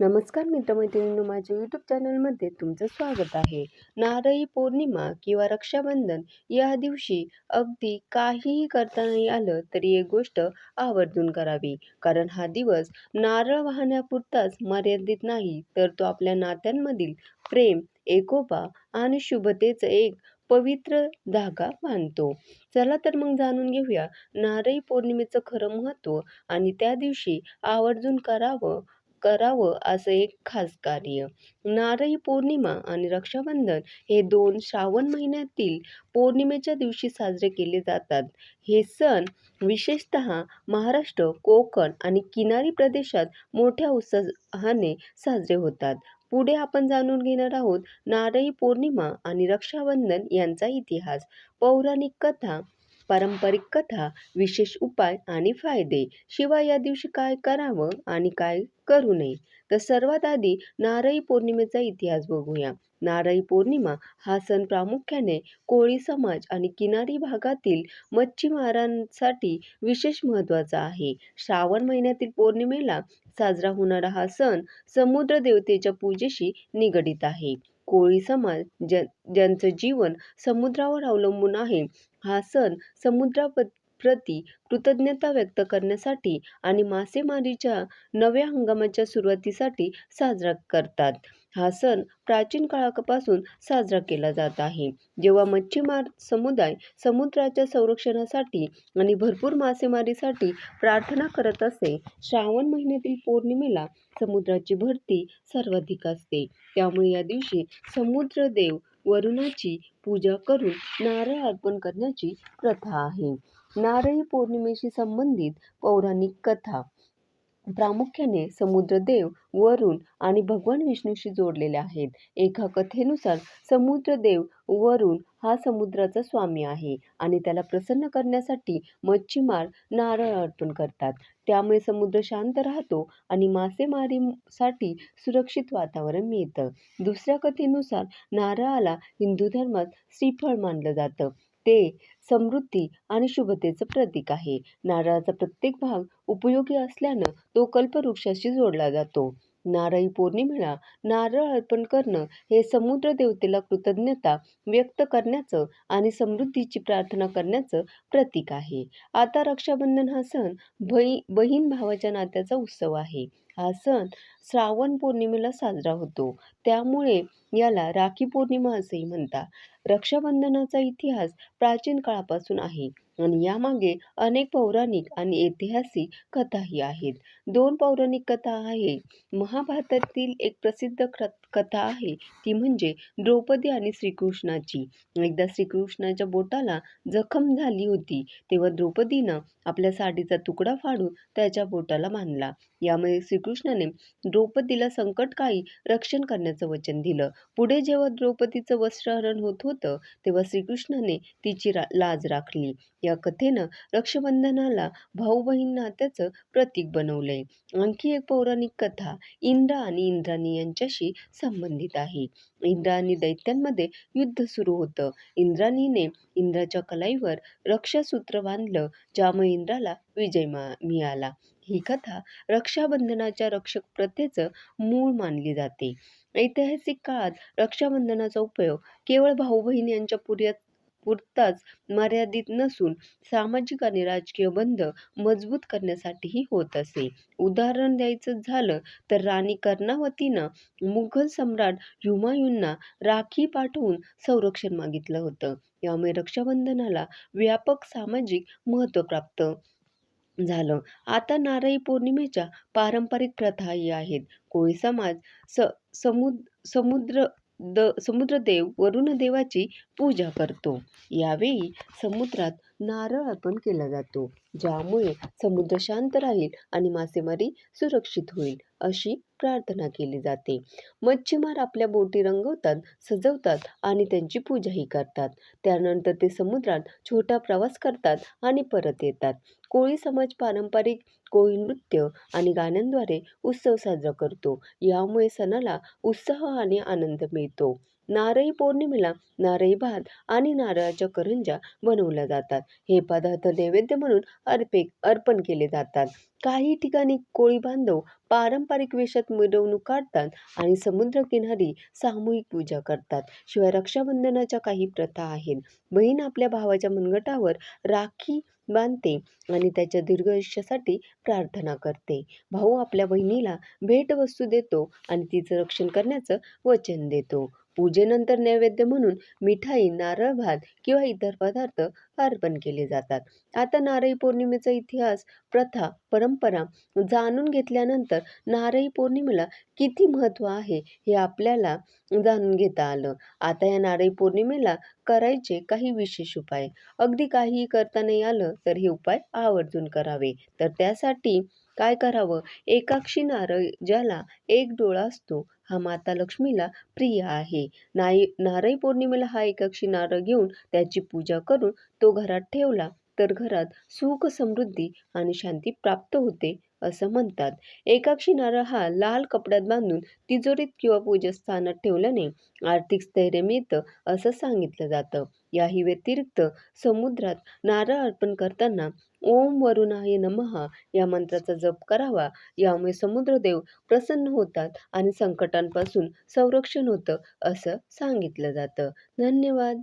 नमस्कार मित्रमैत्रिणींनो माझ्या यूट्यूब चॅनलमध्ये तुमचं स्वागत आहे. नारळी पौर्णिमा किंवा रक्षाबंधन या दिवशी अगदी काहीही करता नाही आलं तरी एक गोष्ट आवर्जून करावी. कारण हा दिवस नारळ वाहण्यापुरताच मर्यादित नाही तर तो आपल्या नात्यांमधील प्रेम एकोपा आणि शुभतेचं एक पवित्र धागा बांधतो. चला तर मग जाणून घेऊया नारळी पौर्णिमेचं खरं महत्त्व आणि त्या दिवशी आवर्जून करावं करावं असं एक खास कार्य. नारळी पौर्णिमा आणि रक्षाबंधन हे दोन श्रावण महिन्यातील पौर्णिमेच्या दिवशी साजरे केले जातात. हे सण विशेषत महाराष्ट्र कोकण आणि किनारी प्रदेशात मोठ्या उत्साहाने साजरे होतात. पुढे आपण जाणून घेणार आहोत नारळी पौर्णिमा आणि रक्षाबंधन यांचा इतिहास पौराणिक कथा पारंपरिक कथा विशेष उपाय आणि फायदे. शिवाय या दिवशी काय करावं आणि काय करू नये? तर सर्वात आधी नारळी पौर्णिमेचा इतिहास बघूया. नारळी पौर्णिमा हा सण प्रामुख्याने कोळी समाज आणि किनारी भागातील मच्छीमारांसाठी विशेष महत्त्वाचा आहे. श्रावण महिन्यातील पौर्णिमेला साजरा होणारा हा सण समुद्र देवतेच्या पूजेशी निगडित आहे. कोळी समाज ज्या ज्यांचं जीवन समुद्रावर अवलंबून आहे हा सण समुद्राप्रती कृतज्ञता व्यक्त करण्यासाठी आणि मासेमारीच्या नव्या हंगामाच्या सुरुवातीसाठी साजरा करतात. हा सण प्राचीन काळापासून साजरा केला जात आहे. जेव्हा मच्छीमार समुदाय समुद्राच्या संरक्षणासाठी आणि भरपूर मासेमारीसाठी प्रार्थना करत असे श्रावण महिन्यातील पौर्णिमेला समुद्राची भरती सर्वाधिक असते. त्यामुळे या दिवशी समुद्रदेव वरुणाची पूजा करून नारळ अर्पण करण्याची प्रथा आहे. नारळी पौर्णिमेशी संबंधित पौराणिक कथा. प्रामुख्याने समुद्रदेव वरुण आणि भगवान विष्णूशी जोडलेल्या आहेत. एका कथेनुसार समुद्रदेव वरुण हा समुद्राचा स्वामी आहे आणि त्याला प्रसन्न करण्यासाठी मच्छीमार नारळ अर्पण करतात. त्यामुळे समुद्र शांत राहतो आणि मासेमारीसाठी सुरक्षित वातावरण मिळतं. दुसऱ्या कथेनुसार नारळाला हिंदू धर्मात श्रीफळ मानलं जातं. ते समृद्धी आणि शुभतेचं प्रतीक आहे. नारळाचा प्रत्येक भाग उपयोगी असल्यानं तो कल्पवृक्षाशी जोडला जातो. नारळी पौर्णिमेला नारळ अर्पण करणं हे समुद्र देवतेला कृतज्ञता व्यक्त करण्याचं आणि समृद्धीची प्रार्थना करण्याचं प्रतीक आहे. आता रक्षाबंधन हा सण बही बहीण भावाच्या नात्याचा उत्सव आहे. हा सण श्रावण पौर्णिमेला साजरा होतो. त्यामुळे याला राखी पौर्णिमा असेही म्हणतात. रक्षाबंधनाचा इतिहास प्राचीन काळापासून आहे आणि यामागे अनेक पौराणिक आणि ऐतिहासिक कथाही आहेत. दोन पौराणिक कथा आहे. महाभारतातील एक प्रसिद्ध कथा आहे. ती म्हणजे द्रौपदी आणि श्रीकृष्णाची. एकदा श्रीकृष्णाच्या बोटाला जखम झाली होती. तेव्हा द्रौपदीनं आपल्या साडीचा तुकडा फाडून त्याच्या बोटाला बांधला. यामुळे श्रीकृष्णाने द्रौपदीला संकटकाळी रक्षण करण्याचं वचन दिलं. पुढे जेव्हा द्रौपदीचं वस्त्रहरण होत होतं तेव्हा श्रीकृष्णाने तिची रा लाज राखली. या कथेनं रक्षाबंधनाला भाऊ बहीण नात्याचं प्रतीक आहे. आणखी एक पौराणिक कथा इंद्र आणि इंद्राणी यांच्याशी संबंधित आहे. इंद्र आणि दैत्यांमध्ये युद्ध सुरू होतं. इंद्राणीने इंद्राच्या कलाईवर रक्षासूत्र बांधलं ज्यामुळे इंद्राला विजय मिळाला. ही कथा रक्षाबंधनाच्या रक्षक प्रथेचं मूळ मानली जाते. ऐतिहासिक काळात रक्षाबंधनाचा उपयोग केवळ भाऊ बहीण यांच्या पुर्यात पुरताच मर्यादित नसून सामाजिक आणि राजकीय बंध मजबूत करण्यासाठीही होत असे. उदाहरण द्यायचं झालं तर राणी कर्णावतीनं मुघल सम्राट हुमायूंना राखी पाठवून संरक्षण मागितलं होतं. यामुळे रक्षाबंधनाला व्यापक सामाजिक महत्त्व प्राप्त झालं. आता नारळी पौर्णिमेच्या पारंपरिक प्रथाही आहेत. कोळी समाज स समुद समुद्र द समुद्रदेव वरुणदेवाची पूजा करतो. यावेळी समुद्रात नारळ अर्पण केला जातो ज्यामुळे समुद्र शांत राहील आणि मासेमारी सुरक्षित होईल अशी प्रार्थना केली जाते. मच्छीमार आपल्या बोटी रंगवतात सजवतात आणि त्यांची पूजाही करतात. त्यानंतर ते समुद्रात छोटा प्रवास करतात आणि परत येतात. कोळी समाज पारंपरिक कोळी नृत्य आणि गाण्यांद्वारे उत्सव साजरा करतो. यामुळे सणाला उत्साह आणि आनंद मिळतो. नारळी पौर्णिमेला नारळी भात आणि नारळाच्या करंज्या बनवल्या जातात. हे पदार्थ नैवेद्य म्हणून अर्पे अर्पण केले जातात. काही ठिकाणी कोळी बांधव पारंपरिक वेशात मिरवणूक काढतात आणि समुद्रकिनारी सामूहिक पूजा करतात. शिवाय रक्षाबंधनाच्या काही प्रथा आहेत. बहीण आपल्या भावाच्या मनगटावर राखी बांधते आणि त्याच्या दीर्घ आयुष्यासाठी प्रार्थना करते. भाऊ आपल्या बहिणीला भेटवस्तू देतो आणि तिचं रक्षण करण्याचं वचन देतो. पूजेनंतर नैवेद्य म्हणून मिठाई नारळ भात किंवा इतर पदार्थ अर्पण केले जातात. आता नारळी पौर्णिमेचा इतिहास प्रथा परंपरा जाणून घेतल्यानंतर नारळी पौर्णिमेला किती महत्त्व आहे हे आपल्याला जाणून घेता आलं. आता या नारळी पौर्णिमेला करायचे काही विशेष उपाय. अगदी काहीही करता नाही आलं तर हे उपाय आवर्जून करावे. तर त्यासाठी काय करावं? एकाक्षी नारळ ज्याला एक डोळा असतो हा माता लक्ष्मीला प्रिय आहे. नाई नारळी पौर्णिमेला हा एकाक्षी नारळ घेऊन त्याची पूजा करून तो घरात ठेवला. तर घरात सुख समृद्धी आणि शांती प्राप्त होते असं म्हणतात. एकाक्षी नारळ हा लाल कपड्यात बांधून तिजोरीत किंवा पूजास्थानात ठेवल्याने आर्थिक स्थैर्य मिळतं असं सांगितलं जातं. याही व्यतिरिक्त समुद्रात नारळ अर्पण करताना ओम वरुणाय नमः या मंत्राचा जप करावा. यामुळे समुद्रदेव प्रसन्न होतात आणि संकटांपासून संरक्षण होतं असं सांगितलं जातं. धन्यवाद.